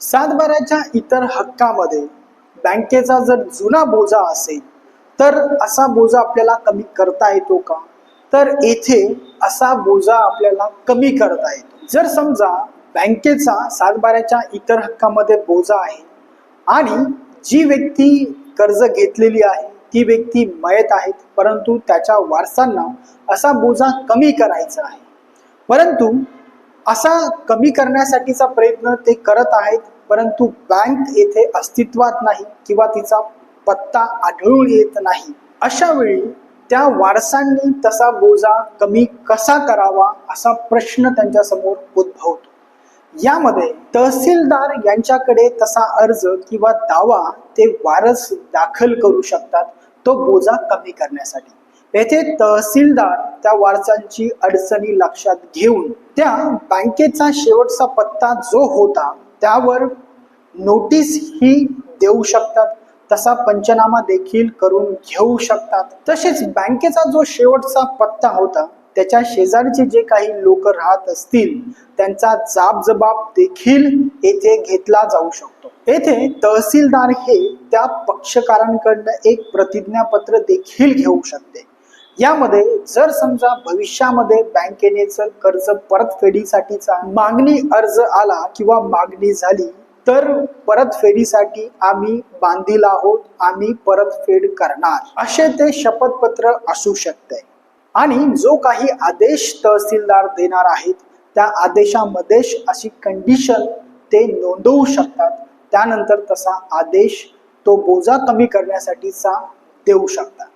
सातबाऱ्याच्या इतर हक्कामध्ये बँकेचा जर जुना बोजा असेल तर असा बोजा आपल्याला कमी करता येतो का? तर येथे असा बोजा आपल्याला कमी करता येतो. जर समजा बँकेचा सातबाऱ्याच्या इतर हक्कामध्ये बोजा आहे आणि जी व्यक्ती कर्ज घेतलेली आहे ती व्यक्ती मयत आहेत परंतु त्याच्या वारसांना असा बोजा कमी करायचा आहे. परंतु असा कमी करण्यासाठीचा प्रयत्न ते करत आहेत परंतु बँक येथे अस्तित्वात नाही किंवा तिचा पत्ता आढळून येत नाही. अशा वेळी त्या वारसांनी तसा बोजा कमी कसा करावा असा प्रश्न त्यांच्यासमोर उद्भवतो. यामध्ये तहसीलदार यांच्याकडे तसा अर्ज किंवा दावा ते वारस दाखल करू शकतात तो बोजा कमी करण्यासाठी. येथे तहसीलदार त्या वारसांची अडचणी लक्षात घेऊन त्या बँकेचा शेवटचा पत्ता जो होता त्यावर नोटीस ही देऊ शकतात. तसा पंचनामा देखील करून घेऊ शकतात. तसेच बँकेचा जो शेवटचा पत्ता होता त्याच्या शेजारचे जे काही लोक राहत असतील त्यांचा जाबजबाब देखील येथे घेतला जाऊ शकतो. येथे तहसीलदार हे त्या पक्षकारांकडनं एक प्रतिज्ञापत्र देखील घेऊ शकते. यामध्ये जर समजा भविष्यामध्ये बँकेने जर कर्ज परतफेडीसाठीचा मागणी अर्ज आला किंवा मागणी झाली तर परतफेडीसाठी आम्ही बांधील आहोत आम्ही परतफेड करणार. असे ते शपथपत्र असू शकते. आणि जो काही आदेश तहसीलदार देणार आहेत त्या आदेशामध्ये अशी कंडिशन ते नोंदवू शकतात. त्यानंतर तसा आदेश तो बोजा कमी करण्यासाठीचा देऊ शकतात.